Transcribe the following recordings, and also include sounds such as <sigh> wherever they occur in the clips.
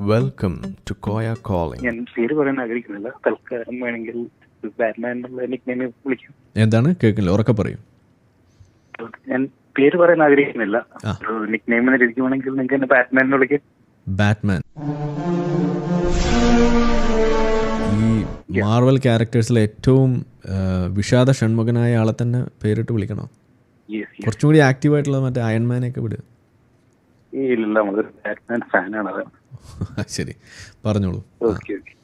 Welcome to Koya calling ഞാൻ പേര് പറയാൻ ആഗ്രഹിക്കുന്നില്ല. തൽക്കാലം വേണമെങ്കിൽ ബാറ്റ്മാൻ വിളിക്കും. എന്താണ്? കേൾക്കില്ല ഉറക്കെ പറയൂ. ഞാൻ പേര് പറയാൻ ആഗ്രഹിക്കുന്നില്ല. നിക് നെയിം എന്ന രീതിക്ക് വേണമെങ്കിൽ നിങ്ങൾക്ക് എന്നെ ബാറ്റ്മാൻ എന്ന് വിളിക്കാം. ബാറ്റ്മാൻ ഈ മാർവൽ ക്യാരക്ടേഴ്സിലെ ഏറ്റവും വിഷാദ ഷൺമുഖനായ ആളെ തന്നെ പേരിട്ട് വിളിക്കണോ? യെസ് കുറച്ചും കൂടി ആക്റ്റീവായിട്ടുള്ളത് മറ്റേ അയൺമാനെയൊക്കെ വിടുക ഇല്ല നമ്മളൊരു ബാറ്റ്മാൻ ഫാനാണ് അത് ശരി. പറഞ്ഞോളൂ. Okay okay.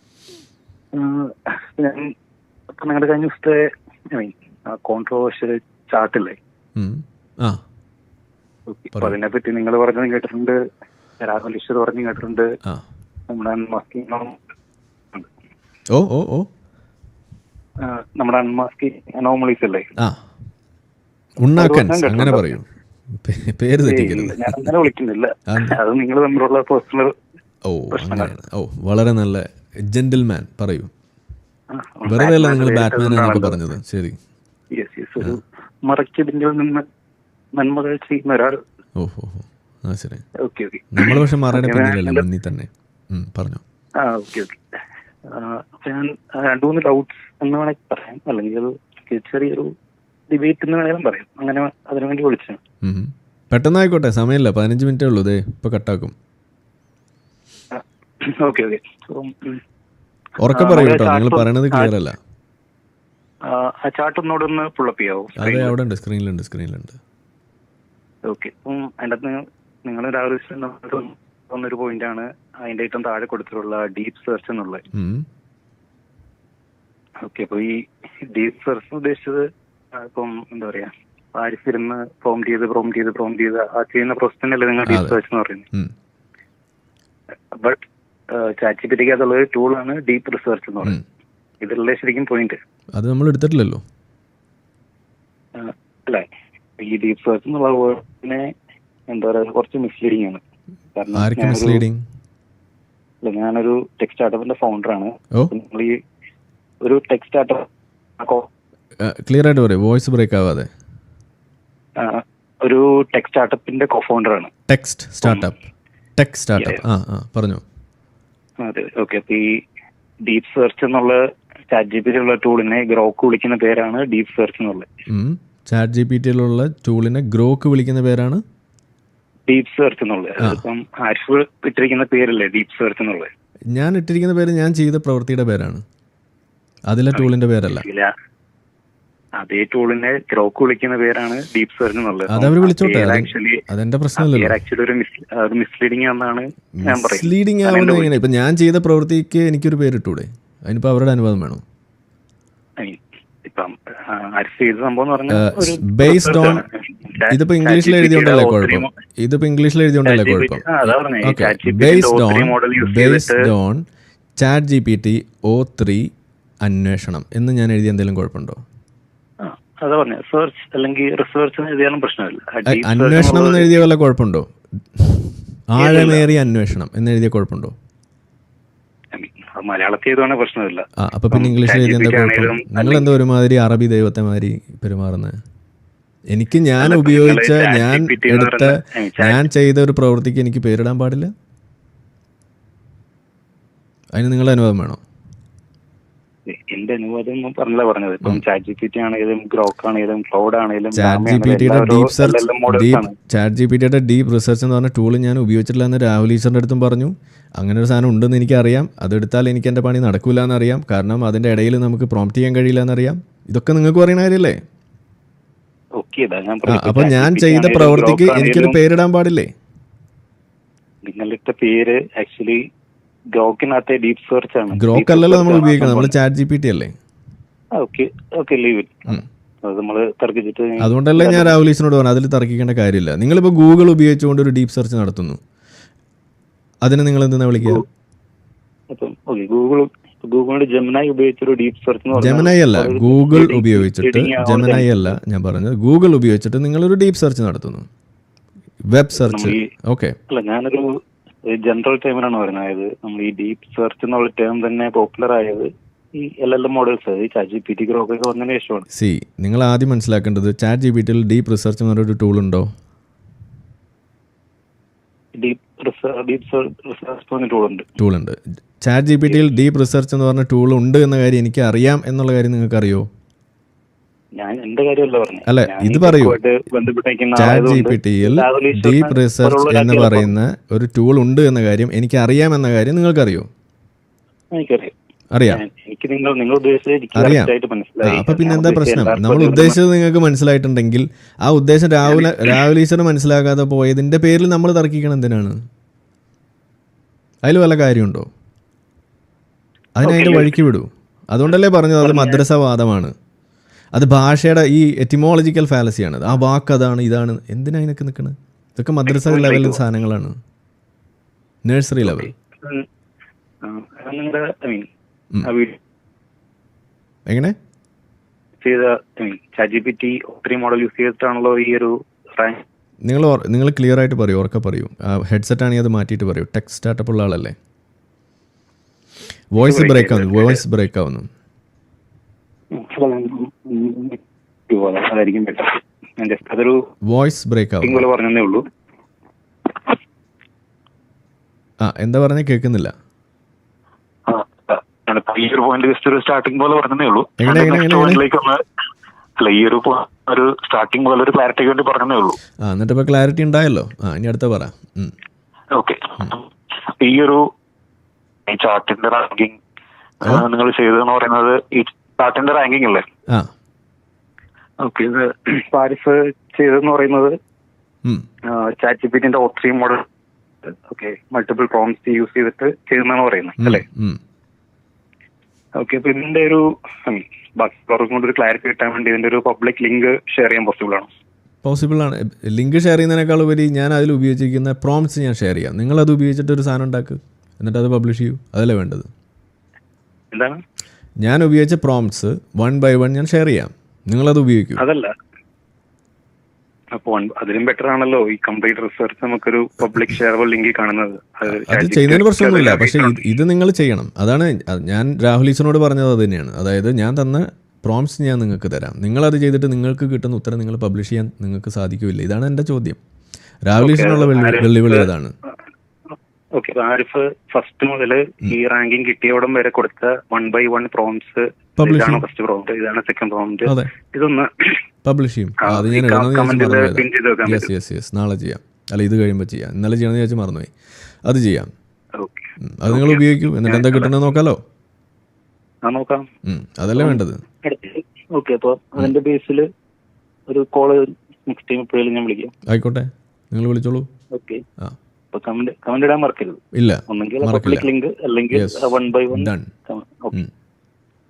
ഞാൻ ഇപ്പൊ നിങ്ങളുടെ കഴിഞ്ഞ ദിവസത്തെ ഐ മീൻ കോൺട്രവേഴ്ഷ്യൽ ചാർട്ടില്ലേ? അപ്പൊ അതിനെ പറ്റി നിങ്ങൾ പറഞ്ഞതും കേട്ടിട്ടുണ്ട്. രാഹുൽ ഈശ്വർ പറഞ്ഞു കേട്ടിട്ടുണ്ട്. നമ്മുടെ ഓ ഓ ഓ. നമ്മുടെ അൺമാസ്കി അനോമലീസ് അല്ലേ? അങ്ങനെ പറയൂ. പേര് തെറ്റിക്കരുത്. ഞാൻ അങ്ങനെ വിളിക്കുന്നില്ല. അത് നിങ്ങൾ തമ്മിലുള്ള പേഴ്സണൽ ഓ അങ്ങനെയാണ് ഓ വളരെ നല്ല ജെന്റിൽമാൻ പറയൂ. വെറുതെ അല്ല നിങ്ങൾ ബാറ്റ്മാൻ എന്നൊക്കെ പറഞ്ഞത്. ശരി. മറയ്ക്കതിന്റെ നിന്ന് നന്മകൾ ചെയ്യുന്ന ഒരാൾ. ഓ ഓ ഓ ആ ശരി. നമ്മൾ പക്ഷെ മറയുടെ പിന്നിലല്ല മുന്നിൽ തന്നെ. പറഞ്ഞു. ആ ഓക്കെ ഓക്കെ ഞാൻ രണ്ടു മൂന്ന് ഡൗട്ട്സ് എന്ന് വേണമെങ്കിൽ പറയാം. അല്ലെങ്കിൽ ചെറിയൊരു ഡിബേറ്റ് എന്ന് വേണമെങ്കിലും പറയാം. അങ്ങനെ അതിനു വേണ്ടി വിളിച്ചു. പെട്ടെന്നായിക്കോട്ടെ സമയമില്ല. പതിനഞ്ച് മിനിറ്റ് ഉള്ളൂ. ഇതേ ഇപ്പൊ കട്ടാക്കും. Okay okay. ഉറക്കെ പറയൂ കേട്ടോ. നിങ്ങൾ പറയണത് ക്ലിയർ അല്ല ആ ചാർട്ട് ഒന്നുകൂടെ ഒന്ന് പുള്ളപ്പ് ചെയ്യാവോ? അതെ അവിടെ ഉണ്ട് സ്ക്രീനിലുണ്ട് സ്ക്രീനിലുണ്ട് ഓക്കെ. അപ്പം അതിന്റെ അകത്ത് നിങ്ങൾ രാവിലെ വന്നൊരു പോയിന്റ് ആണ്. അതിന്റെ ഏറ്റവും താഴെ കൊടുത്തിട്ടുള്ള ഡീപ് സെർച്ച് എന്നുള്ളത്. ഓക്കെ അപ്പൊ ഈ ഡീപ് സെർച്ച് ഉദ്ദേശിച്ചത് ഇപ്പം എന്താ പറയാ പാരിസിരുന്ന് പ്രോംപ്റ്റ് ചെയ്ത് പ്രോംപ്റ്റ് ചെയ്ത് പ്രോംപ്റ്റ് ചെയ്ത് ആ ചെയ്യുന്ന പ്രോസസ് തന്നെയല്ലേ നിങ്ങൾ ഡീപ്. സെർച്ച് എന്ന് പറയുന്നത്. ബട്ട് ചാറ്റ് ജിപിറ്റിക്ക് അതുള്ള ഒരു ടൂളാണ് ഡീപ് റിസർച്ച് എന്ന് പറയുന്നത്. ഇതിലുള്ള ശരിക്കും പോയിന്റ് അത് നമ്മൾ എടുത്തിട്ടില്ലല്ലോ. അല്ല ഈ ഡീപ് സെർച്ച് എന്നുള്ള വേർഡിനെ എന്താ പറയാ കുറച്ച് മിസ്ലീഡിംഗ് ആണ്. കാരണം ഞാനൊരു- ടെക് സ്റ്റാർട്ടപ്പിന്റെ ഫൗണ്ടറാണ് ഈ ഒരു ടെക് സ്റ്റാർട്ടപ്പ് ക്ലിയർ ആയിട്ട് പറയൂ വോയിസ് ബ്രേക്ക് ആവാതെ. ഒരു ടെക് സ്റ്റാർട്ടപ്പിന്റെ കോഫൗണ്ടർ ആണ്. ടെക്സ്റ്റ് സ്റ്റാർട്ടപ്പ് ടെക് സ്റ്റാർട്ടപ്പ് ആ ആ പറഞ്ഞോ. അതെ ഓക്കെ അപ്പൊ ഈ ഡീപ് സെർച്ച് എന്നുള്ള ചാറ്റ് ജി പി ടി ഉള്ള ടൂളിനെ ഗ്രോക്ക് വിളിക്കുന്ന പേരാണ് ഡീപ് സെർച്ച് എന്നുള്ളത് ചാറ്റ് ജി പി ടിയിലുള്ള ടൂളിനെ ഗ്രോക്ക് വിളിക്കുന്ന പേരാണ്? ഡീപ് സെർച്ച് എന്നുള്ളത് അതിപ്പം ആരിഫ് ഇട്ടിരിക്കുന്ന പേരല്ലേ ഡീപ് സെർച്ച് എന്നുള്ളത് ഞാൻ ഇട്ടിരിക്കുന്ന പേര് ഞാൻ ചെയ്ത പ്രവൃത്തിയുടെ പേരാണ്. അതിലെ ടൂളിന്റെ പേരല്ല. അതേ ടൂളിനെ ക്രോക്ക് വിളിക്കുന്ന പേരാണ് ഡീപ് സെർച്ച് എന്നുള്ളത്. ആക്ച്വലി അതെന്റെ പ്രശ്നമല്ലല്ലോ. ആക്ച്വലി ഒരു മിസ്ലീഡിംഗ് ആണെന്നാണ് ഞാൻ പറയുന്നത്. ഇപ്പൊ ഞാൻ ചെയ്ത പ്രവൃത്തിക്ക് എനിക്കൊരു പേരിട്ടൂടെ? അതിനിപ്പോ അവരുടെ അനുവാദം വേണം? ബേസ്ഡ് ഓൺ ഇതിപ്പോ ഇംഗ്ലീഷിൽ ChatGPT എഴുതിയോണ്ടല്ലേ യുടെ കുഴപ്പം ഇതിപ്പോ ഇംഗ്ലീഷിൽ എഴുതിയോണ്ടല്ലേ ChatGPT കുഴപ്പം? ആ, അതാ പറഞ്ഞേ, ഈ okay based on based on chat G P T O three അന്വേഷണം എന്ന് ഞാൻ എഴുതിയ എന്തെങ്കിലും കുഴപ്പമുണ്ടോ? അതാ പറഞ്ഞ റിസർച്ച് അല്ലെങ്കിൽ റിസർച്ച് എഴുതിയാലും പ്രശ്നമില്ല. അന്വേഷണം എന്ന് എഴുതിയ വല്ല കുഴപ്പമുണ്ടോ? ആഴമേറിയ അന്വേഷണം. എന്ന് എഴുതിയ കുഴപ്പമുണ്ടോ മലയാളത്തിൽ ചെയ്തോണെ പ്രശ്നമില്ല. അപ്പൊ പിന്നെ ഇംഗ്ലീഷിൽ എഴുതിയ എന്താ കുഴപ്പം? നിങ്ങൾ എന്താ ഒരുമാതിരി അറബി ദൈവത്തെ മാതിരി പെരുമാറുന്നത് എനിക്ക് ഞാൻ ഉപയോഗിച്ച ഞാൻ എടുത്ത ഞാൻ ചെയ്ത ഒരു പ്രവൃത്തിക്ക് എനിക്ക് പേരിടാൻ പാടില്ല? അതിന് നിങ്ങളുടെ അനുവാദം വേണോ? എന്റെ അനുവാദം ഒന്നും പറഞ്ഞല്ല പറഞ്ഞത്. ഇപ്പം ചാറ്റ് ജി പി ടി ആണെങ്കിലും ഗ്രോക്ക് ആണെങ്കിലും ക്ലൗഡ് ആണെങ്കിലും ചാറ്റ് ജി പി ടിയുടെ ഡീപ് റിസർച്ച് എന്ന് പറഞ്ഞ ടൂൾ ഞാൻ ഉപയോഗിച്ചിട്ടില്ല എന്ന് രാഹുൽ ഈശ്വറിന്റെ അടുത്തും പറഞ്ഞു. അങ്ങനെ ഒരു സാധനം ഉണ്ടെന്ന് എനിക്കറിയാം. അതെടുത്താൽ എനിക്ക് എന്റെ പണി നടക്കില്ല എന്നറിയാം. കാരണം അതിന്റെ ഇടയിൽ നമുക്ക് പ്രോംപ്റ്റ് ചെയ്യാൻ കഴിയില്ല എന്നറിയാം. ഇതൊക്കെ നിങ്ങൾക്ക് പറയുന്ന കാര്യമല്ലേ അപ്പൊ ഞാൻ ചെയ്ത പ്രവർത്തിക്ക് പ്രവൃത്തിക്ക് എനിക്കൊരു പേരിടാൻ പാടില്ലേ? നിങ്ങളുടെ പേര് ആക്ച്വലി ഗ്രോക്കിനകത്തെ ഡീപ് സെർച്ച് ആണ്. ഗ്രോക്ക് അല്ലല്ലോ നമ്മൾ ഉപയോഗിക്കുന്നത്. നമ്മൾ ചാറ്റ് ജി പി ടി അല്ലേ? ഓക്കെ ഓക്കെ ലീവ് തർക്കിച്ചിട്ട് അതുകൊണ്ടല്ലേ ഞാൻ ഈശ്വറിനോട് പറഞ്ഞു അതിൽ തർക്കിക്കേണ്ട കാര്യമില്ല. നിങ്ങളിപ്പോൾ ഗൂഗിൾ ഉപയോഗിച്ചുകൊണ്ട് ഒരു ഡീപ് സെർച്ച് നടത്തുന്നു. അതിനെ നിങ്ങൾ എന്താ വിളിക്കുക? ഗൂഗിൾ ഗൂഗിളിന്റെ ജെമിനായി ഉപയോഗിച്ചൊരു ഡീപ് സെർച്ച് ജെമിനായി അല്ല. ഗൂഗിൾ ഉപയോഗിച്ചിട്ട് ജമനായി അല്ല ഞാൻ പറഞ്ഞത്. ഗൂഗിൾ ഉപയോഗിച്ചിട്ട് നിങ്ങൾ ഒരു ഡീപ് സെർച്ച് നടത്തുന്നു വെബ് സെർച്ച് ഓക്കെ അല്ല ഞാനൊരു ജനറൽ ടൈമിലാണ് പറയുന്നത് അതായത് നമ്മൾ ഈ ഡീപ് സെർച്ച് എന്നുള്ള ടേം തന്നെ പോപ്പുലർ ആയത് ഈ എൽ എൽ എം മോഡൽസ് ഈ ചാറ്റ് ജി പി ടി വന്നതിന് ശേഷമാണ്. സി നിങ്ങൾ ആദ്യം മനസ്സിലാക്കേണ്ടത് ചാറ്റ് ജി പി ടിയിൽ ഡീപ് റിസർച്ച് എന്ന് പറഞ്ഞൊരു ടൂൾ ഉണ്ട്. ടൂൾ ഉണ്ട്. ചാറ്റ് ജി പി ടിയിൽ ഡീപ് റിസർച്ച് എന്ന് പറഞ്ഞ ടൂൾ ഉണ്ട് എന്ന കാര്യം എനിക്ക് അറിയാം എന്നുള്ള കാര്യം നിങ്ങൾക്ക് അറിയോ ഞാൻ എന്റെ കാര്യമല്ല പറഞ്ഞു അല്ല, ഇത് പറയൂ. ചാറ്റ് ജി പി ടിയിൽ ഡീപ് റിസർച്ച് എന്ന് പറയുന്ന ഒരു ടൂൾ ഉണ്ട് എന്ന കാര്യം എനിക്ക് അറിയാം എന്ന കാര്യം നിങ്ങൾക്കറിയോ? എനിക്കറിയാം. അറിയാം. അറിയാം. അപ്പൊ പിന്നെ എന്താ പ്രശ്നം? നമ്മൾ ഉദ്ദേശിച്ചത് നിങ്ങൾക്ക് മനസ്സിലായിട്ടുണ്ടെങ്കിൽ ആ ഉദ്ദേശം രാഹുല രാഹുൽ ഈശ്വരൻ മനസ്സിലാക്കാതെ പോയതിന്റെ പേരിൽ നമ്മൾ തർക്കിക്കണം എന്തിനാണ്? അതിൽ വല്ല കാര്യമുണ്ടോ? അതിനെ അതിന്റെ വഴിക്ക് വിടൂ. അതുകൊണ്ടല്ലേ പറഞ്ഞത് അത് മദ്രസവാദമാണ്. അത് ഭാഷയുടെ ഈ എറ്റിമോളജിക്കൽ ഫാലസിയാണ് ആ വാക്ക് അതാണ് ഇതാണ്. എന്തിനാ അതിനൊക്കെ നിൽക്കുന്നത് ഇതൊക്കെ മദ്രസ ലെവലിൽ സാധനങ്ങളാണ്. നഴ്സറി ലെവൽ എങ്ങനെ? നിങ്ങൾ നിങ്ങൾ ക്ലിയർ ആയിട്ട് പറയൂ ഉറക്കെ പറയൂ. ഹെഡ്സെറ്റ് ആണെങ്കിൽ അത് മാറ്റിയിട്ട് പറയൂ. ടെക്സ്റ്റ് സ്റ്റാർട്ടപ്പ് ഉള്ള ആളല്ലേ? വോയിസ് ബ്രേക്ക് ആവുന്നു വോയിസ് ബ്രേക്ക് ആവുന്നു. അതായിരിക്കും ബെറ്റർ ജസ്റ്റ് അതൊരു വോയിസ് ബ്രേക്ക് പോലെ പറഞ്ഞേ ഉള്ളൂ. ആ എന്താ പറഞ്ഞ? കേൾക്കുന്നില്ല. ഈ ഒരു പോയിന്റ് ജസ്റ്റ് ഒരു സ്റ്റാർട്ടിംഗ് പോലെ പറഞ്ഞേ ഉള്ളൂ. അല്ല ഈ ഒരു ഒരു സ്റ്റാർട്ടിംഗ് പോലെ ഒരു ക്ലാരിറ്റിക്ക് വേണ്ടി പറഞ്ഞേ ഉള്ളൂ. ആ എന്നിട്ട് ഇപ്പോൾ ക്ലാരിറ്റി ഉണ്ടായല്ലോ. ആ ഇനി അടുത്ത പറ. ഓക്കെ ഈ ഒരു ചാർട്ടിന്റെ റാങ്കിങ് നിങ്ങൾ ചെയ്തതെന്ന് പറയുന്നത് ഈ ചാർട്ടിന്റെ റാങ്കിങ് അല്ലേ? ഓക്കെ ഇത് പാരിസ് ചെയ്തതെന്ന് പറയുന്നത്. ചാറ്റ് ജിപിറ്റിന്റെ ടിന്റെ model okay multiple prompts use ചെയ്തിട്ട് ചെയ്യുന്നതാണ് പറയുന്നത്. അല്ലേ. ഓക്കെ അപ്പൊ ഇതിന്റെ ഒരു ബാക്കി ബാക്കിയുള്ളവർക്കും കൂടി ഒരു ക്ലാരിറ്റി കിട്ടാൻ വേണ്ടി ഇതിന്റെ ഒരു പബ്ലിക് ലിങ്ക് ഷെയർ ചെയ്യാൻ പോസിബിൾ ആണോ? പോസിബിൾ ആണ്. ലിങ്ക് ഷെയർ ചെയ്യുന്നതിനേക്കാൾ ഉപരി ഞാൻ അതിൽ ഉപയോഗിച്ചിരിക്കുന്ന പ്രോംസ് ഞാൻ ഷെയർ ചെയ്യാം. നിങ്ങൾ അത് ഉപയോഗിച്ചിട്ട് ഒരു സാധനം ഉണ്ടാക്കുക എന്നിട്ട് അത് പബ്ലിഷ് ചെയ്യൂ. അതല്ലേ വേണ്ടത്? എന്താണ്? ഞാൻ ഉപയോഗിച്ച പ്രോംസ് വൺ ബൈ വൺ ഞാൻ ഷെയർ ചെയ്യാം. നിങ്ങളത് ഉപയോഗിക്കും. അതല്ല. അപ്പൊ അതിലും ബെറ്റർ ആണല്ലോ ഈ കംപ്ലീറ്റ് റിസർച്ച് നമുക്കൊരു പബ്ലിക് ഷെയർ ലിങ്കിൽ കാണുന്നത്. അത് ചെയ്യുന്നതിന് പ്രശ്നമൊന്നുമില്ല. പക്ഷേ ഇത് നിങ്ങൾ ചെയ്യണം. അതാണ് ഞാൻ രാഹുൽ ഈശ്വരനോട് പറഞ്ഞത് അത് തന്നെയാണ്. അതായത് ഞാൻ തന്ന പ്രോംസ് ഞാൻ നിങ്ങൾക്ക് തരാം. നിങ്ങൾ അത് ചെയ്തിട്ട് നിങ്ങൾക്ക് കിട്ടുന്ന ഉത്തരം നിങ്ങൾ പബ്ലിഷ് ചെയ്യാൻ നിങ്ങൾക്ക് സാധിക്കില്ല. ഇതാണ് എന്റെ ചോദ്യം. രാഹുൽ ഈശ്വരനുള്ള വെള്ളി വെല്ലുവിളി അതാണ് ഓക്കെ ആരിഫ് ഫസ്റ്റ് മുതൽ ഈ റാങ്കിങ് കിട്ടിയോടം വരെ കൊടുത്ത വൺ ബൈ വൺ പ്രോംസ് ഇതാണ് ഫസ്റ്റ് പ്രോംപ്റ്റ് ഇതാണ് സെക്കൻഡ് പ്രോംപ്റ്റ് ഇതൊന്ന് പബ്ലിഷ് ചെയ്യും. അത് ഞാൻ യെസ് യെസ് യെസ് നാളെ ചെയ്യാം. അല്ല ഇത് കഴിയുമ്പോൾ ചെയ്യാം. ഇന്നലെ ചെയ്യണമെന്ന് ചോദിച്ചാൽ മറന്നുപോയി. അത് ചെയ്യാം. അത് നിങ്ങൾ ഉപയോഗിക്കൂ. എന്നിട്ട് എന്താ കിട്ടണമെന്ന് നോക്കാലോ? നോക്കാം. അതല്ലേ വേണ്ടത്? ഓക്കെ അപ്പോൾ അതിന്റെ ബേസിൽ ഒരു കോൾ നെക്സ്റ്റ് ടൈം ഞാൻ വിളിക്കാം. ആയിക്കോട്ടെ. നിങ്ങൾ വിളിച്ചോളൂ. ഓക്കെ ആ. അപ്പൊ കമന്റ് കമന്റ് ഇടാൻ മറക്കരുത്. ഇല്ല ഒന്നെങ്കിൽ പബ്ലിക് ലിങ്ക് അല്ലെങ്കിൽ വൺ ബൈ വൺ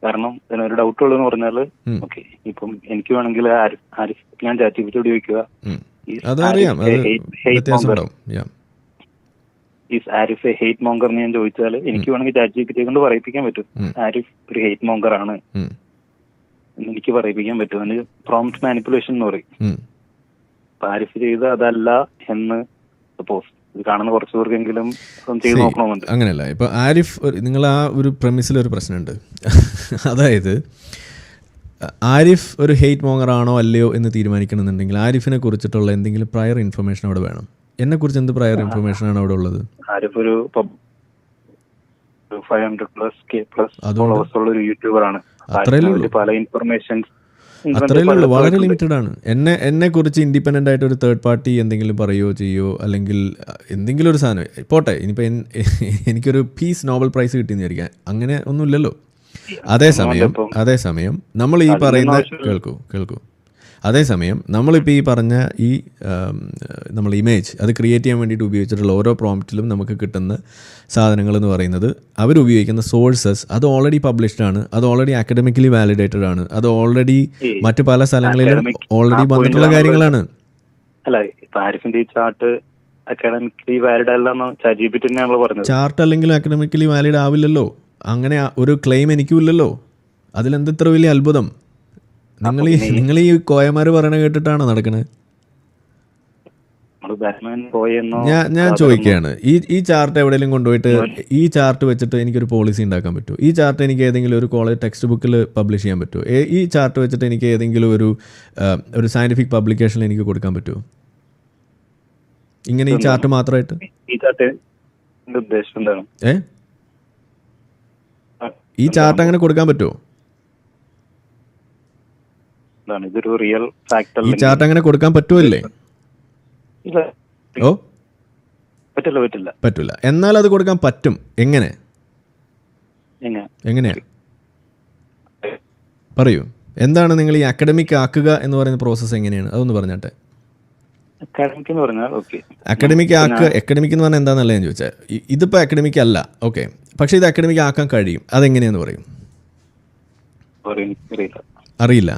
കാരണം ഇതിനൊരു ഡൗട്ട് ഉള്ളതെന്ന് പറഞ്ഞാൽ. ഓക്കെ ഇപ്പം എനിക്ക് വേണമെങ്കിൽ ഞാൻ ചാറ്റ് ജിപിടി ഉപയോഗിക്കുക ഈ അതറിയാം. അത് ആരിഫ് എ ഹെയ്റ്റ് മോങ്കർ എന്ന് ഞാൻ ചോദിച്ചാൽ എനിക്ക് വേണമെങ്കിൽ ചാറ്റ് ജിപിടിയെ കൊണ്ട് പറയിപ്പിക്കാൻ പറ്റും. ആരിഫ് ഒരു ഹെയ്റ്റ് മോങ്കർ ആണ്. എന്ന് എനിക്ക് പറയിപ്പിക്കാൻ പറ്റും. അതിന് പ്രോംപ്റ്റ് മാനിപ്പുലേഷൻ എന്ന് പറയും. അപ്പൊ ആരിഫ് ചെയ്ത് അതല്ല എന്ന് സപ്പോസ് ഇത് കാണുന്ന കുറച്ചു പേർക്കെങ്കിലും ചെയ്ത് നോക്കണമെന്നുണ്ട് അങ്ങനെയല്ല. ഇപ്പൊ ആരിഫ് നിങ്ങൾ ആ ഒരു പ്രമിസിൽ ഒരു പ്രശ്നമുണ്ട്. <laughs> അതായത് ആരിഫ് ഒരു ഹെയ്റ്റ് മോങ്ങർ ആണോ അല്ലയോ എന്ന് തീരുമാനിക്കണമെന്നുണ്ടെങ്കിൽ ആരിഫിനെ കുറിച്ചിട്ടുള്ള എന്തെങ്കിലും പ്രയർ ഇൻഫർമേഷൻ അവിടെ വേണം. എന്നെ കുറിച്ച് എന്ത് പ്രയർ ഇൻഫർമേഷൻ ആണ് അവിടെ ഉള്ളത്? ആരിഫ് ഒരു five hundred plus K plus ഉള്ള ഒരു യൂട്യൂബർ ആണ്. പല ഇൻഫർമേഷൻസ് അത്രയേ ഉള്ളൂ. വളരെ ലിമിറ്റഡ് ആണ്. എന്നെ എന്നെ കുറിച്ച് ഇൻഡിപെൻഡന്റ് ആയിട്ട് ഒരു തേർഡ് പാർട്ടി എന്തെങ്കിലും പറയുകയോ ചെയ്യോ? അല്ലെങ്കിൽ എന്തെങ്കിലും ഒരു സാധനം. പോട്ടെ ഇനിയിപ്പോൾ എൻ- <laughs> എനിക്കൊരു പീസ് നോബൽ പ്രൈസ് കിട്ടിയെന്ന് വിചാരിക്കാം. അങ്ങനെ ഒന്നുമില്ലല്ലോ. അതേസമയം അതേസമയം നമ്മൾ ഈ പറയുന്ന കേൾക്കൂ കേൾക്കൂ. അതേസമയം നമ്മളിപ്പോൾ ഈ പറഞ്ഞ ഈ നമ്മൾ ഇമേജ് അത് ക്രിയേറ്റ് ചെയ്യാൻ വേണ്ടിയിട്ട് ഉപയോഗിച്ചിട്ടുള്ള ഓരോ പ്രോംപ്റ്റിലും നമുക്ക് കിട്ടുന്ന സാധനങ്ങൾ എന്ന് പറയുന്നത് അവരുപയോഗിക്കുന്ന സോഴ്സസ് അത് ഓൾറെഡി പബ്ലിഷ്ഡ് ആണ് അത് ഓൾറെഡി അക്കാഡമിക്കലി വാലിഡേറ്റഡ് ആണ് അത് ഓൾറെഡി മറ്റു പല സ്ഥലങ്ങളിലും ഓൾറെഡി വന്നിട്ടുള്ള കാര്യങ്ങളാണ്. അല്ല ചാർട്ട് അക്കാഡമിക്കലി വാലിഡ് അല്ലെന്ന് ചാറ്റ് ജിപിടി തന്നെയാണല്ലോ പറഞ്ഞത്. ചാർട്ട് അല്ലെങ്കിൽ അക്കാഡമിക്കലി വാലിഡ് ആവില്ലല്ലോ. അങ്ങനെ ഒരു ക്ലെയിം എനിക്കും ഇല്ലല്ലോ അതിലെന്ത് ഇത്ര വലിയ അത്ഭുതം? നിങ്ങൾ ഈ നിങ്ങൾ ഈ കോയമാർ പറയണ കേട്ടിട്ടാണോ നടക്കണത് ഞാൻ ഞാൻ ചോദിക്കുകയാണ് ഈ ഈ ചാർട്ട് എവിടെയെങ്കിലും കൊണ്ടുപോയിട്ട് ഈ ചാർട്ട് വെച്ചിട്ട് എനിക്കൊരു പോളിസി ഉണ്ടാക്കാൻ പറ്റുമോ? ഈ ചാർട്ട് എനിക്ക് ഏതെങ്കിലും ഒരു കോളേജ് ടെക്സ്റ്റ് ബുക്കിൽ പബ്ലിഷ് ചെയ്യാൻ പറ്റുമോ? ഈ ചാർട്ട് വെച്ചിട്ട് എനിക്ക് ഏതെങ്കിലും ഒരു ഒരു സയന്റിഫിക് പബ്ലിക്കേഷനിൽ എനിക്ക് കൊടുക്കാൻ പറ്റുമോ? ഇങ്ങനെ ഈ ചാർട്ട് മാത്രമായിട്ട്? ഈ ചാർട്ട് അങ്ങനെ കൊടുക്കാൻ പറ്റുമോ? എന്താണ് ഇതൊരു റിയൽ ഫാക്ട് അല്ല ചാർട്ട് അങ്ങനെ കൊടുക്കാൻ പറ്റുമല്ലേ ഇല്ല. ഓ? പറ്റില്ല പറ്റില്ല. പറ്റില്ല എന്നാൽ അത് കൊടുക്കാൻ പറ്റും. എങ്ങനെ? എങ്ങനെ? എങ്ങനെയാ? പറയൂ. എന്താണ് നിങ്ങൾ ഈ അക്കാഡമിക് ആക്കുക എന്ന് പറയുന്ന പ്രോസസ്സ് എങ്ങനെയാണ്? അതൊന്ന് പറഞ്ഞാട്ടെ. അക്കാഡമിക് എന്ന് പറഞ്ഞാൽ ഓക്കെ അക്കാഡമിക് ആക്കുക. അക്കാഡമിക് എന്ന് പറഞ്ഞാൽ എന്താണെന്നല്ല ഞാൻ ചോദിച്ചാൽ ഇതിപ്പോൾ അക്കാഡമിക് അല്ല. ഓക്കെ പക്ഷേ ഇത് അക്കാഡമിക് ആക്കാൻ കഴിയും. അതെങ്ങനെയാന്ന് പറയും. അറിയില്ല.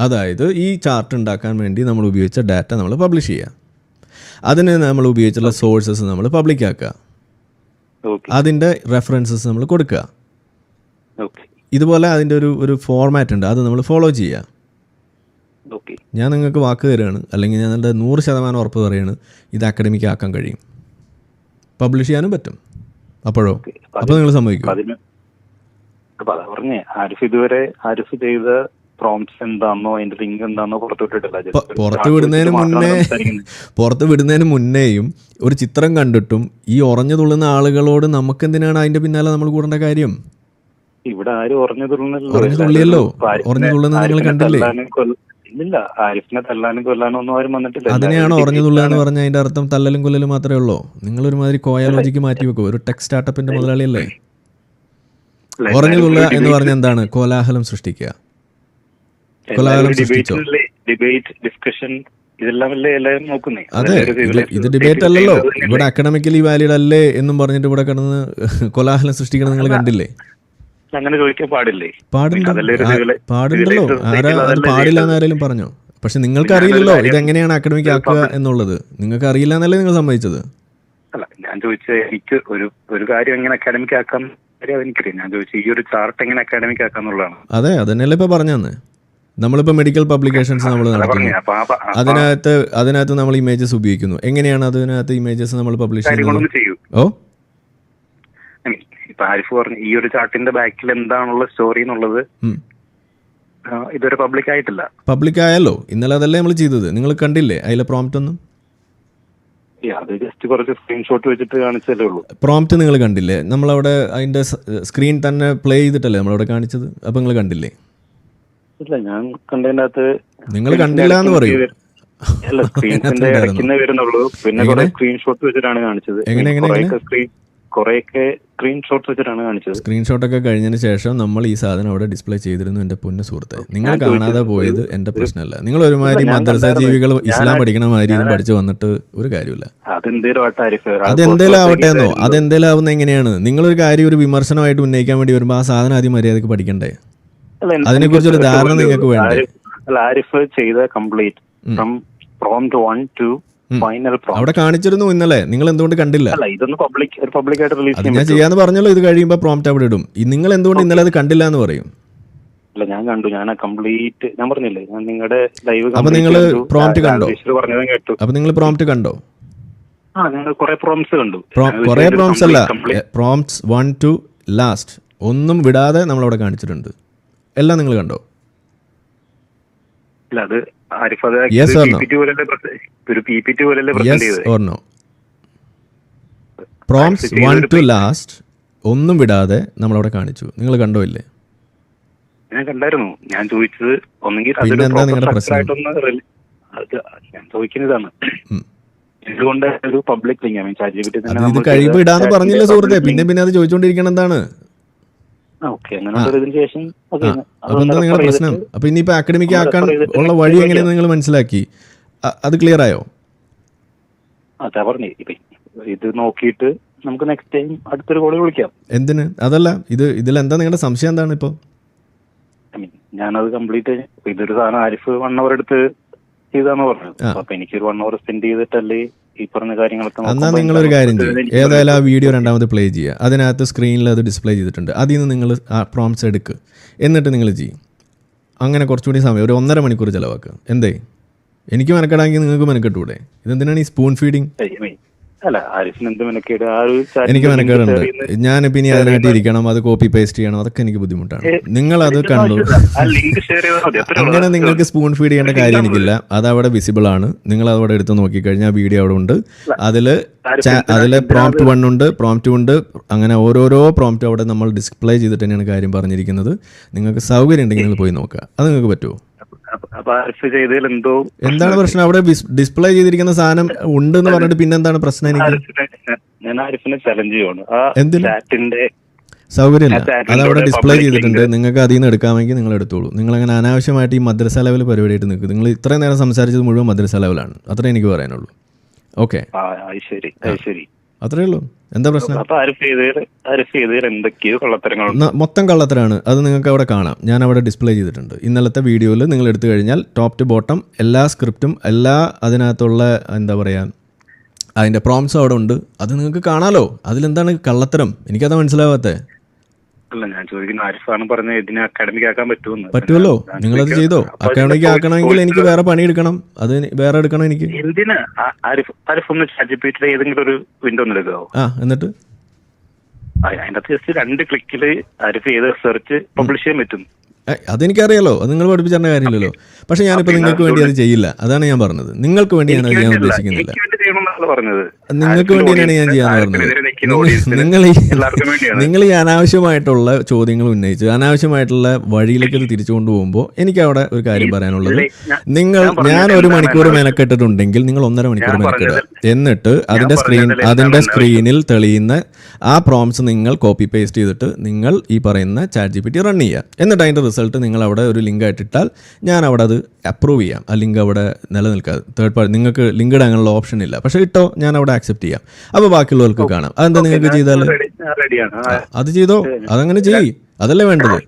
അതായത് ഈ ചാർട്ട് ഉണ്ടാക്കാൻ വേണ്ടി നമ്മൾ ഉപയോഗിച്ച ഡാറ്റ നമ്മൾ പബ്ലിഷ് ചെയ്യുക അതിന് നമ്മൾ ഉപയോഗിച്ചുള്ള സോഴ്സസ് നമ്മൾ പബ്ലിക് ആക്കുക അതിന്റെ റെഫറൻസസ് നമ്മൾ കൊടുക്കുക ഇതുപോലെ അതിന്റെ ഒരു ഒരു ഫോർമാറ്റ് ഉണ്ട് അത് നമ്മൾ ഫോളോ ചെയ്യുക ഞാൻ നിങ്ങൾക്ക് വാക്ക് തരുകയാണ് അല്ലെങ്കിൽ ഞാൻ എന്റെ നൂറ് ശതമാനം ഉറപ്പ് പറയുകയാണ് ഇത് അക്കാഡമിക് ആക്കാൻ കഴിയും. പബ്ലിഷ് ചെയ്യാനും പറ്റും. അപ്പോഴോ? അപ്പൊ അപ്പോൾ നിങ്ങൾ സംഭവിക്കും ആരിഫ് ഇതുവരെ ആരിഫ് ചെയ്ത പ്രോംപ്റ്റ്സ് എന്താണെന്നോ അതിന്റെ ലിങ്ക് എന്താണെന്നോ പുറത്തുവിട്ടിട്ടില്ല. പുറത്ത് വിടുന്നതിന് മുന്നേ. <laughs> പുറത്ത് വിടുന്നതിന് മുന്നേയും ഒരു ചിത്രം കണ്ടിട്ടും ഈ ഉറഞ്ഞു തുള്ളുന്ന ആളുകളോട് നമുക്ക് എന്തിനാണ് അതിന്റെ പിന്നാലെ നമ്മൾ കൂടേണ്ട കാര്യം? ഇവിടെ ആരും ഉറഞ്ഞു തുള്ളുന്നില്ലല്ലോ. ഉറഞ്ഞു തുള്ളുന്നത് നിങ്ങൾ കണ്ടില്ലേ? തല്ലാനും ആരിഫിനെ തല്ലാനും കൊല്ലാനും ഒന്നും ആരും വന്നിട്ടില്ല. അതിനെയാണോ ഉറഞ്ഞു തുള്ളുക എന്ന് അതിന്റെ അർത്ഥം തല്ലലും കൊല്ലലും മാത്രമേ ഉള്ളൂ. നിങ്ങൾ ഒരുമാതിരി കോയാലോജിക്ക് മാറ്റി വെക്കും. ഒരു ടെക് സ്റ്റാർട്ടപ്പിന്റെ മുതലാളിയല്ലേ. ഉറഞ്ഞു തുള്ളുക എന്ന് പറഞ്ഞ എന്താണ്? കോലാഹലം സൃഷ്ടിക്കുക. അല്ലേ? ഡിബേറ്റ് ഡിസ്കഷൻ ഇതെല്ലാം അല്ലേ എല്ലാവരും നോക്കുന്നേ? അതെ ഇത് ഡിബേറ്റ് അല്ലല്ലോ. ഇവിടെ അക്കാഡമിക്കലി വാലിഡ് അല്ലേ എന്നും പറഞ്ഞിട്ട് ഇവിടെ കിടന്ന് കൊലാഹലം സൃഷ്ടിക്കണം നിങ്ങൾ കണ്ടില്ലേ? അങ്ങനെ ചോദിക്കാൻ പാടില്ലേ? പാടുണ്ടല്ലോ. ആരാ പാടില്ല എന്നാരേലും പറഞ്ഞോ? പക്ഷെ നിങ്ങൾക്ക് അറിയില്ലല്ലോ ഇത് എങ്ങനെയാണ് അക്കാഡമിക് ആക്കുക എന്നുള്ളത്? നിങ്ങൾക്ക് അറിയില്ല എന്നല്ലേ നിങ്ങൾ സമ്മതിച്ചത്? അല്ല ഞാൻ ചോദിച്ചത് എനിക്ക് ഒരു ഒരു കാര്യം എങ്ങനെ അക്കാഡമിക് ആക്കാം എനിക്കറിയാം ഞാൻ ചോദിച്ചത് ഈ ഒരു ചാർട്ട് എങ്ങനെ അക്കാഡമിക് ആക്കാന്നുള്ളതാണ് അതെ അതന്നെയല്ലേ ഇപ്പൊ പറഞ്ഞന്ന്. നമ്മളിപ്പോൾ മെഡിക്കൽ പബ്ലിക്കേഷൻസ് നമ്മൾ നടത്തുന്നു. അതിനകത്ത് അതിനകത്ത് നമ്മൾ ഇമേജസ് ഉപയോഗിക്കുന്നു. എങ്ങനെയാണ് അതിനകത്ത് ഇമേജസ് നമ്മൾ പബ്ലിഷ് ചെയ്യുന്നത്? ഓ? ഇപ്പൊ ആരിഫ് പറഞ്ഞു ഈ ഒരു ചാർട്ടിന്റെ ബാക്കിൽ എന്താണുള്ള സ്റ്റോറി എന്നുള്ളത്. ഇതുവരെ പബ്ലിക് ആയിട്ടില്ല. പബ്ലിക് ആയല്ലോ. ഇന്നലെ അതല്ലേ നമ്മൾ ചെയ്തത്. നിങ്ങൾ കണ്ടില്ലേ അതിലെ പ്രോംപ്റ്റ് ഒന്നും? അത് ജസ്റ്റ് കുറച്ച് സ്ക്രീൻഷോട്ട് വെച്ചിട്ട് കാണിച്ചല്ലേ ഉള്ളൂ. പ്രോംപ്റ്റ് നിങ്ങൾ കണ്ടില്ലേ? നമ്മളവിടെ അതിന്റെ സ്ക്രീൻ തന്നെ പ്ലേ ചെയ്തിട്ടല്ലേ നമ്മളവിടെ കാണിച്ചത്? അപ്പൊ നിങ്ങൾ കണ്ടില്ലേ? ഇല്ല ഞാൻ കണ്ടതിനകത്ത് നിങ്ങൾ കണ്ടില്ല എന്ന് പറയും. അല്ല <laughs> സ്ക്രീൻസിന്റെ. ഇടയ്ക്കുന്നേ വരുന്നുള്ളൂ. പിന്നെ കുറെ സ്ക്രീൻഷോട്ട് വെച്ചിട്ടാണ് കാണിച്ചത്. കുറെയൊക്കെ സ്ക്രീൻ സ്ക്രീൻഷോട്ട് വെച്ചിട്ടാണ് കാണിച്ചത്. സ്ക്രീൻഷോട്ടൊക്കെ കഴിഞ്ഞതിന് ശേഷം നമ്മൾ ഈ സാധനം അവിടെ ഡിസ്പ്ലേ ചെയ്തിരുന്നു എന്റെ പൊന്ന സുഹൃത്തെ. നിങ്ങൾ കാണാതെ പോയത് എന്റെ പ്രശ്നമല്ല. നിങ്ങൾ ഒരുമാതിരി മദ്രസ ജീവികൾ ഇസ്ലാം പഠിക്കണ മാതിരി പഠിച്ചു വന്നിട്ട് ഒരു കാര്യമില്ല അതെന്തേലും ആവട്ടെ എന്നോ. അതെന്തേലും ആവുന്ന എങ്ങനെയാണ്? നിങ്ങളൊരു കാര്യം ഒരു വിമർശനമായിട്ട് ഉന്നയിക്കാൻ വേണ്ടി വരുമ്പോൾ ആ സാധനം ആദ്യം മര്യാദയ്ക്ക് പഠിക്കണ്ടേ? അതിനെക്കുറിച്ചൊരു ഒരു ധാരണ നിങ്ങൾക്ക് വേണ്ടേ? അല്ല ആരിഫ് ചെയ്ത complete from prompt one to final അവിടെ കാണിച്ചിരുന്നു ഇന്നലെ. നിങ്ങൾ എന്തുകൊണ്ട് കണ്ടില്ല? ഇതൊന്ന് പബ്ലിക് പബ്ലിക് ആയിട്ട് റിലീസ് ഞാൻ ചെയ്യാന്ന് പറഞ്ഞല്ലോ ഇത് കഴിയുമ്പോൾ പ്രോംറ്റ് അവിടെ ഇടും. നിങ്ങൾ എന്തുകൊണ്ട് ഇന്നലെ അത് കണ്ടില്ല എന്ന് പറയും? അല്ല ഞാൻ കണ്ടു. ഞാൻ കംപ്ലീറ്റ് ഞാൻ പറഞ്ഞില്ലേ ഞാൻ നിങ്ങളുടെ ലൈവ് അപ്പൊ നിങ്ങൾ പ്രോംറ്റ് കണ്ടോ? പറഞ്ഞതും കേട്ടു. അപ്പോൾ നിങ്ങൾ പ്രോംപ്റ്റ് കണ്ടോ? ആ ഞങ്ങൾ കുറെ പ്രോംസ് കണ്ടു. കുറേ ഇതിന്റെ അല്ല. പ്രോംസ് വൺ ടു ലാസ്റ്റ് ഒന്നും വിടാതെ നമ്മൾ അവിടെ കാണിച്ചിട്ടുണ്ട്. എല്ലാം നിങ്ങൾ കണ്ടോ? അത് ആരിഫ് അത് ഒരു പി പി ടി പോലല്ലേ വൺ ടു ലാസ്റ്റ് ഒന്നും വിടാതെ നമ്മളവിടെ കാണിച്ചു. നിങ്ങൾ കണ്ടോ ഇല്ലേ? ഞാൻ കണ്ടായിരുന്നു. ഞാൻ ചോദിച്ചത് ഒന്നെങ്കിൽ ഞാൻ ചോദിക്കുന്നതാണ് ഉം. എന്തുകൊണ്ട് ഒരു പബ്ലിക് ലിങ്ക് കഴിയുമ്പോൾ ഇടാന്ന് പറഞ്ഞില്ല സുഹൃത്തെ? പിന്നെ പിന്നെ അത് ചോദിച്ചുകൊണ്ടിരിക്കണം എന്താണ്? അപ്പൊ എന്താ നിങ്ങളുടെ പ്രശ്നം? അപ്പൊ ഇനിയിപ്പോ അക്കാഡമിക് ആക്കാൻ ഉള്ള വഴി എങ്ങനെയെന്ന് നിങ്ങൾ മനസ്സിലാക്കി? അത് ക്ലിയർ ആയോ? അതാ പറഞ്ഞു. ഇത് നോക്കിയിട്ട് നമുക്ക് നെക്സ്റ്റ് ടൈം അടുത്തൊരു കോൾ വിളിക്കാം. എന്തിന്? അതല്ല ഇത് ഇതിൽ എന്താ നിങ്ങളുടെ സംശയം എന്താണ് ഇപ്പൊ? ഞാനത് കംപ്ലീറ്റ് ഇതൊരു സാധനം ആരിഫ് വൺ അവർ എടുത്ത് ചെയ്താന്ന് പറഞ്ഞു. അപ്പൊ എനിക്കൊരു വൺ അവർ സ്പെൻഡ് ചെയ്തിട്ടല്ലേ ഈ പറഞ്ഞ കാര്യങ്ങളൊക്കെ എന്നാൽ നിങ്ങൾ ഒരു കാര്യം ചെയ്യും. ഏതായാലും ആ വീഡിയോ രണ്ടാമത് പ്ലേ ചെയ്യുക. അതിനകത്ത് സ്ക്രീനിൽ അത് ഡിസ്പ്ലേ ചെയ്തിട്ടുണ്ട്. അതിൽ നിന്ന് നിങ്ങൾ ആ പ്രോംസ് എടുക്കുക എന്നിട്ട് നിങ്ങൾ ചെയ്യും. അങ്ങനെ കുറച്ചുകൂടി സമയം. ഒരു ഒന്നര മണിക്കൂർ ചിലവാക്കുക എന്തേ? എനിക്ക് മെനക്കെടാമെങ്കിൽ നിങ്ങൾക്ക് മെനക്കെട്ടൂടെ? ഇതെന്തിനാണ് ഈ സ്പൂൺ ഫീഡിങ് അല്ല ആരിഫിന് എന്ത് മെനക്കേട്? ആ ഒരു എനിക്ക് മെനക്കേടുണ്ട്. ഞാൻ പിന്നെ ഇനി അതിനായിട്ട് ഇരിക്കണം അത് കോപ്പി പേസ്റ്റ് ചെയ്യണം അതൊക്കെ എനിക്ക് ബുദ്ധിമുട്ടാണ്. നിങ്ങൾ അത് കണ്ടു. അങ്ങനെ നിങ്ങൾക്ക് സ്പൂൺ ഫീഡ് ചെയ്യേണ്ട കാര്യം എനിക്കില്ല അത് അവിടെ വിസിബിൾ ആണ്. നിങ്ങൾ അവിടെ എടുത്ത് നോക്കിക്കഴിഞ്ഞാൽ വീഡിയോ അവിടെ ഉണ്ട്. അതിൽ അതിൽ പ്രോംപ്റ്റ് വൺ ഉണ്ട് പ്രോംപ്റ്റ് ഉണ്ട്. അങ്ങനെ ഓരോരോ പ്രോംപ്റ്റ് അവിടെ നമ്മൾ ഡിസ്പ്ലേ ചെയ്തിട്ട് തന്നെയാണ് കാര്യം പറഞ്ഞിരിക്കുന്നത്. നിങ്ങൾക്ക് സൗകര്യം ഉണ്ടെങ്കിൽ നിങ്ങൾ പോയി നോക്കുക. അത് നിങ്ങൾക്ക് പറ്റുമോ? അപ്പൊ- അപ്പൊ ചെയ്തതിൽ എന്തോ എന്താണ് പ്രശ്നം? അവിടെ ഡിസ്പ്ലേ ചെയ്തിരിക്കുന്ന സാധനം ഉണ്ട് എന്ന് പറഞ്ഞിട്ട് പിന്നെ എന്താണ് പ്രശ്നം എനിക്ക്? ഞാൻ- ആരിഫിനെ ചലഞ്ച് ചെയ്യുവാണ്. ആ? ചാറ്റിന്റെ സൗകര്യമില്ല. അതവിടെ അത് അവിടെ ഡിസ്പ്ലേ ചെയ്തിട്ടുണ്ട്. നിങ്ങൾക്ക് അതിൽ നിന്ന് എടുക്കാമെങ്കിൽ നിങ്ങൾ എടുത്തോളൂ. നിങ്ങൾ അങ്ങനെ അനാവശ്യമായിട്ട് ഈ മദ്രസ ലെവൽ പരിപാടിയായിട്ട് നിൽക്കും നിങ്ങൾ ഇത്രയും നേരം സംസാരിച്ചത് മുഴുവൻ മദ്രസ ലെവലാണ് അത്രേ എനിക്ക് പറയാനുള്ളൂ. ഓക്കെ ശരി. അത്രേ ഉള്ളൂ. എന്താ പ്രശ്നം? മൊത്തം കള്ളത്തരാണ്. അത് നിങ്ങൾക്ക് അവിടെ കാണാം. ഞാൻ അവിടെ ഡിസ്പ്ലേ ചെയ്തിട്ടുണ്ട്. ഇന്നലത്തെ വീഡിയോയിൽ നിങ്ങൾ എടുത്തു കഴിഞ്ഞാൽ ടോപ്പ് ടു ബോട്ടം എല്ലാ സ്ക്രിപ്റ്റും എല്ലാ അതിനകത്തുള്ള എന്താ പറയുക അതിന്റെ പ്രോംസും അവിടെ ഉണ്ട്. അത് നിങ്ങൾക്ക് കാണാലോ. അതിലെന്താണ് കള്ളത്തരം? എനിക്കത് മനസ്സിലാവാത്തത് അല്ല ഞാൻ ചോദിക്കുന്ന ആരിഫാണ് പറഞ്ഞ ഇതിനെ അക്കാഡമിക് ആക്കാൻ പറ്റുമെന്ന്. പറ്റുമല്ലോ നിങ്ങളത് ചോദിക്കാം. ചെയ്തോ? അക്കാഡമിക് ആക്കണമെങ്കിൽ എനിക്ക് വേറെ പണി എടുക്കണം. അത് വേറെ എടുക്കണം എനിക്ക്. എന്തിനാ? ആരിഫ് ആരിഫ് ഒന്ന് ചാറ്റ് ഏതെങ്കിലും ഒരു വിൻഡോ ഒന്ന് എടുക്കാവോ ആ എന്നിട്ട്? അതിനകത്ത് ജസ്റ്റ് രണ്ട് ക്ലിക്കിൽ ആരിഫ് ചെയ്ത് സെർച്ച് പബ്ലിഷ് ചെയ്യാൻ പറ്റും. അതെനിക്കറിയാലോ. അത് നിങ്ങൾ പഠിപ്പിച്ചേണ്ട കാര്യമില്ലല്ലോ. പക്ഷെ ഞാനിപ്പോൾ നിങ്ങൾക്ക് വേണ്ടി അത് ചെയ്യില്ല. അതാണ് ഞാൻ പറഞ്ഞത്. നിങ്ങൾക്ക് വേണ്ടി ഞാൻ അത് ഞാൻ ഉദ്ദേശിക്കുന്നില്ല. നിങ്ങൾക്ക് വേണ്ടിയാണ് ഞാൻ ചെയ്യാൻ പറഞ്ഞത്. നിങ്ങൾ- നിങ്ങൾ ഈ എല്ലാവർക്കും വേണ്ടിയാണ്. നിങ്ങൾ ഈ അനാവശ്യമായിട്ടുള്ള ചോദ്യങ്ങൾ ഉന്നയിച്ച് അനാവശ്യമായിട്ടുള്ള വഴിയിലേക്ക് തിരിച്ചു കൊണ്ടുപോകുമ്പോൾ എനിക്ക് അവിടെ ഒരു കാര്യം പറയാനുള്ളത്. നിങ്ങൾ ഞാൻ ഒരു മണിക്കൂർ മെനക്കെട്ടിട്ടുണ്ടെങ്കിൽ നിങ്ങൾ ഒന്നര മണിക്കൂർ മെനക്കെടുക. എന്നിട്ട് അതിന്റെ സ്ക്രീൻ അതിന്റെ സ്ക്രീനിൽ തെളിയുന്ന ആ പ്രോംസ് നിങ്ങൾ കോപ്പി പേസ്റ്റ് ചെയ്തിട്ട് നിങ്ങൾ ഈ പറയുന്ന chat G P T run ചെയ്യുക. എന്നിട്ട് അതിന്റെ റിസൾട്ട് നിങ്ങൾ അവിടെ ഒരു ലിങ്ക് ആയിട്ട് ഇട്ടാൽ ഞാൻ അവിടെ അത് അപ്രൂവ് ചെയ്യാം. ആ ലിങ്ക് അവിടെ നിലനിൽക്കാതെ തേർഡ് പാർട്ടി നിങ്ങൾക്ക് ലിങ്ക് ഇടാനുള്ള ഓപ്ഷൻ ഇല്ല. പക്ഷേ ഇട്ടോ ഞാൻ അവിടെ ആക്സെപ്റ്റ് ചെയ്യാം. അപ്പോൾ ബാക്കിയുള്ളവർക്ക് കാണാം. അതെന്താ നിങ്ങൾക്ക് ചെയ്താൽ അത് ചെയ്തോ? അതങ്ങനെ ചെയ്യ്. അതല്ലേ വേണ്ടത്?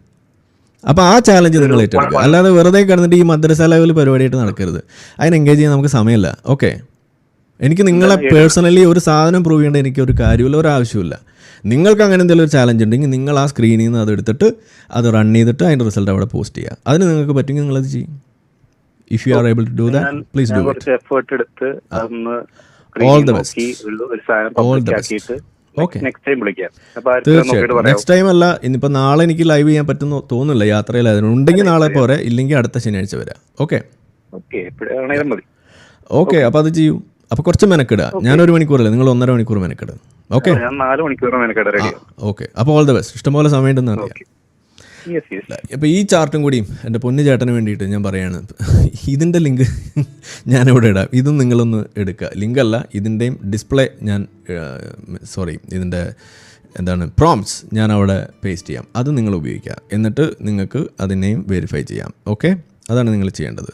അപ്പോൾ ആ ചാലഞ്ച് നിങ്ങൾ ഏറ്റെടുക്കുക. അല്ലാതെ വെറുതെ കിടന്നിട്ട് ഈ മദ്രസ ലെവൽ പരിപാടിയായിട്ട് നടക്കരുത്. അതിന് എൻഗേജ് ചെയ്യാൻ നമുക്ക് സമയമില്ല. ഓക്കെ എനിക്ക് നിങ്ങളെ പേഴ്സണലി ഒരു സാധനം പ്രൂവ് ചെയ്യേണ്ട എനിക്ക് ഒരു കാര്യമില്ല ഒരു ആവശ്യമില്ല നിങ്ങൾക്ക് അങ്ങനെ എന്തെങ്കിലും ഒരു ചാലഞ്ച് ഉണ്ടെങ്കിൽ നിങ്ങൾ ആ സ്ക്രീനിൽ നിന്ന് അത് എടുത്തിട്ട് അത് റൺ ചെയ്തിട്ട് അതിന്റെ റിസൾട്ട് അവിടെ പോസ്റ്റ് ചെയ്യുക. അതിന് നിങ്ങൾക്ക് പറ്റുമെങ്കിൽ അത് ചെയ്യും. If you are able to do that please do effort എടുത്ത് ഓൾ ദ ബെസ്റ്റ് വിളിക്കാം. അപ്പോൾ ആർക്കും നോക്കിയിട്ട് തീർച്ചയായിട്ടും നെക്സ്റ്റ് ടൈം അല്ല ഇനിയിപ്പോൾ നാളെ എനിക്ക് ലൈവ് ചെയ്യാൻ പറ്റുന്ന തോന്നുന്നില്ല യാത്രയിൽ. ഉണ്ടെങ്കിൽ നാളെ പോരെ ഇല്ലെങ്കിൽ അടുത്ത ശനിയാഴ്ച വരാം. ഓക്കെ ഓക്കെ ഓക്കെ അപ്പോൾ അത് ചെയ്യൂ. അപ്പോൾ കുറച്ച് മെനക്കിടുക. ഞാനൊരു മണിക്കൂറല്ലേ നിങ്ങൾ ഒന്നര മണിക്കൂർ മെനക്കിടുക. ഓക്കെ ഞാൻ നാല് മണിക്കൂർ റെഡി ഓക്കെ അപ്പോൾ ഓൾ ദ ബെസ്റ്റ് ഇഷ്ടംപോലെ സമയമുണ്ടെന്ന് അറിയാം. യെസ് യെസ് അപ്പോൾ ഈ ചാർട്ടും കൂടിയും എന്റെ പൊന്നു ചേട്ടന് വേണ്ടിയിട്ട് ഞാൻ പറയാണ്. ഇതിന്റെ ലിങ്ക് ഞാൻ ഇവിടെ ഇടാം. ഇതും നിങ്ങളൊന്ന് എടുക്കുക. ലിങ്ക് അല്ല ഇതിന്റെയും ഡിസ്പ്ലേ ഞാൻ സോറി ഇതിന്റെ എന്താണ് പ്രോംസ് ഞാൻ അവിടെ പേസ്റ്റ് ചെയ്യാം. അത് നിങ്ങൾ ഉപയോഗിക്കുക. എന്നിട്ട് നിങ്ങൾക്ക് അതിനെയും വെരിഫൈ ചെയ്യാം. ഓക്കെ അതാണ് നിങ്ങൾ ചെയ്യേണ്ടത്.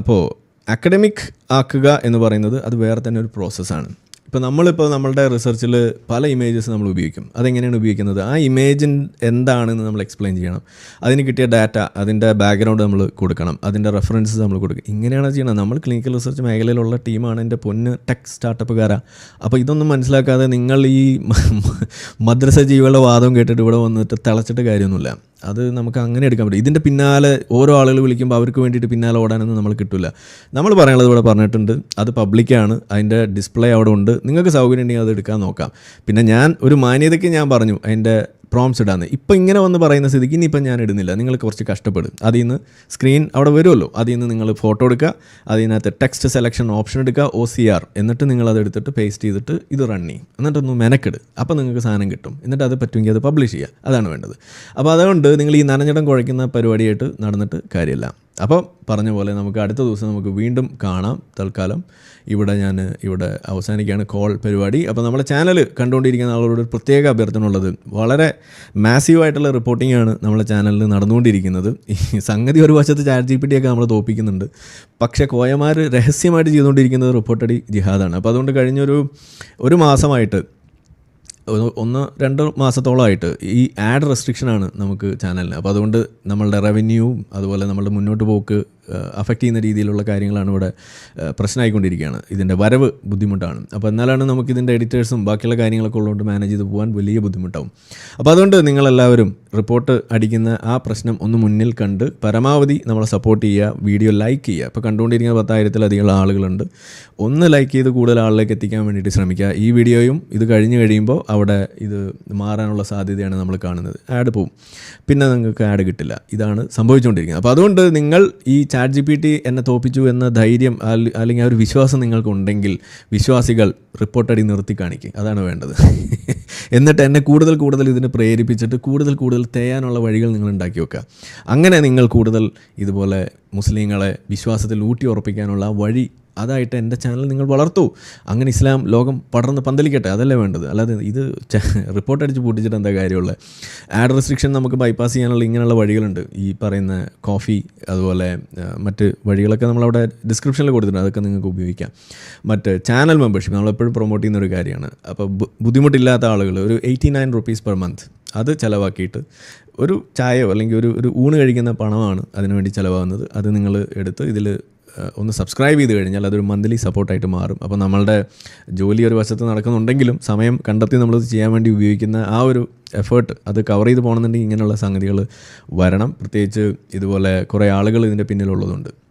അപ്പോൾ അക്കഡമിക് ആക്കുക എന്ന് പറയുന്നത് അത് വേറെ തന്നെ ഒരു പ്രോസസ്സാണ് ഇപ്പോൾ നമ്മളിപ്പോൾ നമ്മളുടെ റിസർച്ചിൽ പല ഇമേജസ് നമ്മൾ ഉപയോഗിക്കും. അതെങ്ങനെയാണ് ഉപയോഗിക്കുന്നത്? ആ ഇമേജിൻ എന്താണെന്ന് നമ്മൾ എക്സ്പ്ലെയിൻ ചെയ്യണം. അതിന് കിട്ടിയ ഡാറ്റ അതിന്റെ ബാക്ക്ഗ്രൗണ്ട് നമ്മൾ കൊടുക്കണം. അതിന്റെ റെഫറൻസസ് നമ്മൾ കൊടുക്കും ഇങ്ങനെയാണ് ചെയ്യണം നമ്മൾ ക്ലിനിക്കൽ റിസർച്ച് മേഖലയിലുള്ള ടീമാണ് എന്റെ പൊന്ന് ടെക് സ്റ്റാർട്ടപ്പുകാരാ അപ്പോൾ ഇതൊന്നും മനസ്സിലാക്കാതെ നിങ്ങൾ ഈ മദ്രസ ജീവികളുടെ വാദം കേട്ടിട്ട് ഇവിടെ വന്നിട്ട് തിളച്ചിട്ട് കാര്യമൊന്നുമില്ല. അത് നമുക്ക് അങ്ങനെ എടുക്കാൻ പറ്റും ഇതിന്റെ പിന്നാലെ ഓരോ ആളുകൾ വിളിക്കുമ്പോൾ അവർക്ക് വേണ്ടിയിട്ട് പിന്നാലെ ഓടാനൊന്നും നമ്മൾ കിട്ടില്ല നമ്മൾ പറയാനുള്ളത് ഇവിടെ പറഞ്ഞിട്ടുണ്ട് അത് പബ്ലിക്കാണ് അതിന്റെ ഡിസ്പ്ലേ അവിടെ ഉണ്ട്. നിങ്ങൾക്ക് സൗകര്യം ഉണ്ടെങ്കിൽ അത് എടുക്കാൻ നോക്കാം. പിന്നെ ഞാൻ ഒരു മാന്യതയ്ക്ക് ഞാൻ പറഞ്ഞു അതിന്റെ പ്രോംസ് ഇടാന്ന് ഇപ്പം ഇങ്ങനെ വന്ന് പറയുന്ന സ്ഥിതിക്ക് ഇനിയിപ്പം ഞാൻ ഇടുന്നില്ല. നിങ്ങൾ കുറച്ച് കഷ്ടപ്പെടും. അതിൽ നിന്ന് സ്ക്രീൻ അവിടെ വരുമല്ലോ. അതിൽ നിന്ന് നിങ്ങൾ ഫോട്ടോ എടുക്കുക. അതിനകത്ത് ടെക്സ്റ്റ് സെലക്ഷൻ ഓപ്ഷൻ എടുക്കുക. ഒ സി ആർ എന്നിട്ട് നിങ്ങൾ അത് എടുത്തിട്ട് പേസ്റ്റ് ചെയ്തിട്ട് ഇത് റൺ ചെയ്യും. എന്നിട്ടൊന്ന് മെനക്കെട്. അപ്പോൾ നിങ്ങൾക്ക് സാധനം കിട്ടും. എന്നിട്ട് അത് പറ്റുമെങ്കിൽ അത് പബ്ലിഷ് ചെയ്യുക. അതാണ് വേണ്ടത്. അപ്പോൾ അതുകൊണ്ട് നിങ്ങൾ ഈ നനഞ്ഞിടം കുഴയ്ക്കുന്ന പരിപാടിയായിട്ട് നടന്നിട്ട് കാര്യമില്ല. അപ്പോൾ പറഞ്ഞ പോലെ നമുക്ക് അടുത്ത ദിവസം നമുക്ക് വീണ്ടും കാണാം തൽക്കാലം. ഇവിടെ ഞാൻ ഇവിടെ അവസാനിക്കുകയാണ് കോൾ പരിപാടി. അപ്പോൾ നമ്മുടെ ചാനൽ കണ്ടുകൊണ്ടിരിക്കുന്ന ആളുകളോട് ഒരു പ്രത്യേക അഭ്യർത്ഥന ഉള്ളത് വളരെ മാസീവായിട്ടുള്ള റിപ്പോർട്ടിംഗ് ആണ് നമ്മുടെ ചാനലിൽ നടന്നുകൊണ്ടിരിക്കുന്നത്. ഈ സംഗതി ഒരു വശത്ത് ചാറ്റ് ജി പി ടി ഒക്കെ നമ്മൾ തോപ്പിക്കുന്നുണ്ട്. പക്ഷേ കോയമാർ രഹസ്യമായിട്ട് ചെയ്തുകൊണ്ടിരിക്കുന്നത് റിപ്പോർട്ടടി ജിഹാദാണ്. അപ്പോൾ അതുകൊണ്ട് കഴിഞ്ഞൊരു ഒരു മാസമായിട്ട് ഒന്ന് രണ്ട് മാസത്തോളമായിട്ട് ഈ ആഡ് റെസ്ട്രിക്ഷനാണ് നമുക്ക് ചാനലിന്. അപ്പോൾ അതുകൊണ്ട് നമ്മളുടെ റവന്യൂവും അതുപോലെ നമ്മളുടെ മുന്നോട്ട് പോക്ക് അഫക്റ്റ് ചെയ്യുന്ന രീതിയിലുള്ള കാര്യങ്ങളാണ് ഇവിടെ പ്രശ്നമായിക്കൊണ്ടിരിക്കുകയാണ്. ഇതിന്റെ വരവ് ബുദ്ധിമുട്ടാണ്. അപ്പോൾ എന്നാലാണ് നമുക്ക് ഇതിന്റെ എഡിറ്റേഴ്സും ബാക്കിയുള്ള കാര്യങ്ങളൊക്കെ ഉള്ളതുകൊണ്ട് മാനേജ് ചെയ്ത് പോകാൻ വലിയ ബുദ്ധിമുട്ടാവും. അപ്പോൾ അതുകൊണ്ട് നിങ്ങളെല്ലാവരും റിപ്പോർട്ട് അടിക്കുന്ന ആ പ്രശ്നം ഒന്ന് മുന്നിൽ കണ്ട് പരമാവധി നമ്മളെ സപ്പോർട്ട് ചെയ്യുക വീഡിയോ ലൈക്ക് ചെയ്യുക. ഇപ്പോൾ കണ്ടുകൊണ്ടിരിക്കുന്ന പത്തായിരത്തിലധികം ആളുകളുണ്ട്. ഒന്ന് ലൈക്ക് ചെയ്ത് കൂടുതൽ ആളിലേക്ക് എത്തിക്കാൻ വേണ്ടിയിട്ട് ശ്രമിക്കുക. ഈ വീഡിയോയും ഇത് കഴിഞ്ഞ് കഴിയുമ്പോൾ അവിടെ ഇത് മാറാനുള്ള സാധ്യതയാണ് നമ്മൾ കാണുന്നത്. ആഡ് പോവും. പിന്നെ നിങ്ങൾക്ക് ആഡ് കിട്ടില്ല. ഇതാണ് സംഭവിച്ചുകൊണ്ടിരിക്കുന്നത്. അപ്പോൾ അതുകൊണ്ട് നിങ്ങൾ ഈ ചാറ്റ് ജി പി ടി എന്നെ തോപ്പിച്ചു എന്ന ധൈര്യം അല്ലെങ്കിൽ ആ ഒരു വിശ്വാസം നിങ്ങൾക്കുണ്ടെങ്കിൽ വിശ്വാസികൾ റിപ്പോർട്ടടി നിർത്തി കാണിക്കുക അതാണ് വേണ്ടത്. <laughs> എന്നിട്ട് എന്നെ കൂടുതൽ കൂടുതൽ ഇതിനെ പ്രേരിപ്പിച്ചിട്ട് കൂടുതൽ കൂടുതൽ തേയാനുള്ള വഴികൾ നിങ്ങൾ ഉണ്ടാക്കി വെക്കുക. അങ്ങനെ നിങ്ങൾ കൂടുതൽ ഇതുപോലെ മുസ്ലിങ്ങളെ വിശ്വാസത്തിൽ ഊട്ടി ഉറപ്പിക്കാനുള്ള വഴി അതായിട്ട് എന്റെ ചാനൽ നിങ്ങൾ വളർത്തൂ. അങ്ങനെ ഇസ്ലാം ലോകം പടർന്ന് പന്തലിക്കട്ടെ അതല്ലേ വേണ്ടത്. അല്ലാതെ ഇത് റിപ്പോർട്ട് അടിച്ച് പൂട്ടിച്ചിട്ട് എന്താ കാര്യമുള്ളത് ആഡ് റെസ്ട്രിക്ഷൻ നമുക്ക് ബൈപ്പാസ് ചെയ്യാനുള്ള ഇങ്ങനെയുള്ള വഴികളുണ്ട്. ഈ പറയുന്ന കോഫി അതുപോലെ മറ്റ് വഴികളൊക്കെ നമ്മളവിടെ ഡിസ്ക്രിപ്ഷനിൽ കൊടുത്തിട്ടുണ്ട്. അതൊക്കെ നിങ്ങൾക്ക് ഉപയോഗിക്കാം. മറ്റ് ചാനൽ മെമ്പർഷിപ്പ് നമ്മളെപ്പോഴും പ്രൊമോട്ട് ചെയ്യുന്ന ഒരു കാര്യമാണ്. അപ്പോൾ ബുദ്ധിമുട്ടില്ലാത്ത ആളുകൾ ഒരു eighty nine rupees per month അത് ചിലവാക്കിയിട്ട് ഒരു ചായയോ അല്ലെങ്കിൽ ഒരു ഒരു ഊണ് കഴിക്കുന്ന പണമാണ് അതിനുവേണ്ടി ചിലവാകുന്നത്. അത് നിങ്ങൾ എടുത്ത് ഇതിൽ ഒന്ന് സബ്സ്ക്രൈബ് ചെയ്ത് കഴിഞ്ഞാൽ അതൊരു മന്ത്ലി സപ്പോർട്ടായിട്ട് മാറും. അപ്പോൾ നമ്മളുടെ ജോലി ഒരു വശത്ത് നടക്കുന്നുണ്ടെങ്കിലും സമയം കണ്ടെത്തി നമ്മളത് ചെയ്യാൻ വേണ്ടി ഉപയോഗിക്കുന്ന ആ ഒരു എഫേർട്ട് അത് കവർ ചെയ്ത് പോകണമെന്നുണ്ടെങ്കിൽ ഇങ്ങനെയുള്ള സംഗതികൾ വരണം. പ്രത്യേകിച്ച് ഇതുപോലെ കുറേ ആളുകൾ ഇതിന്റെ പിന്നിലുള്ളതുകൊണ്ട്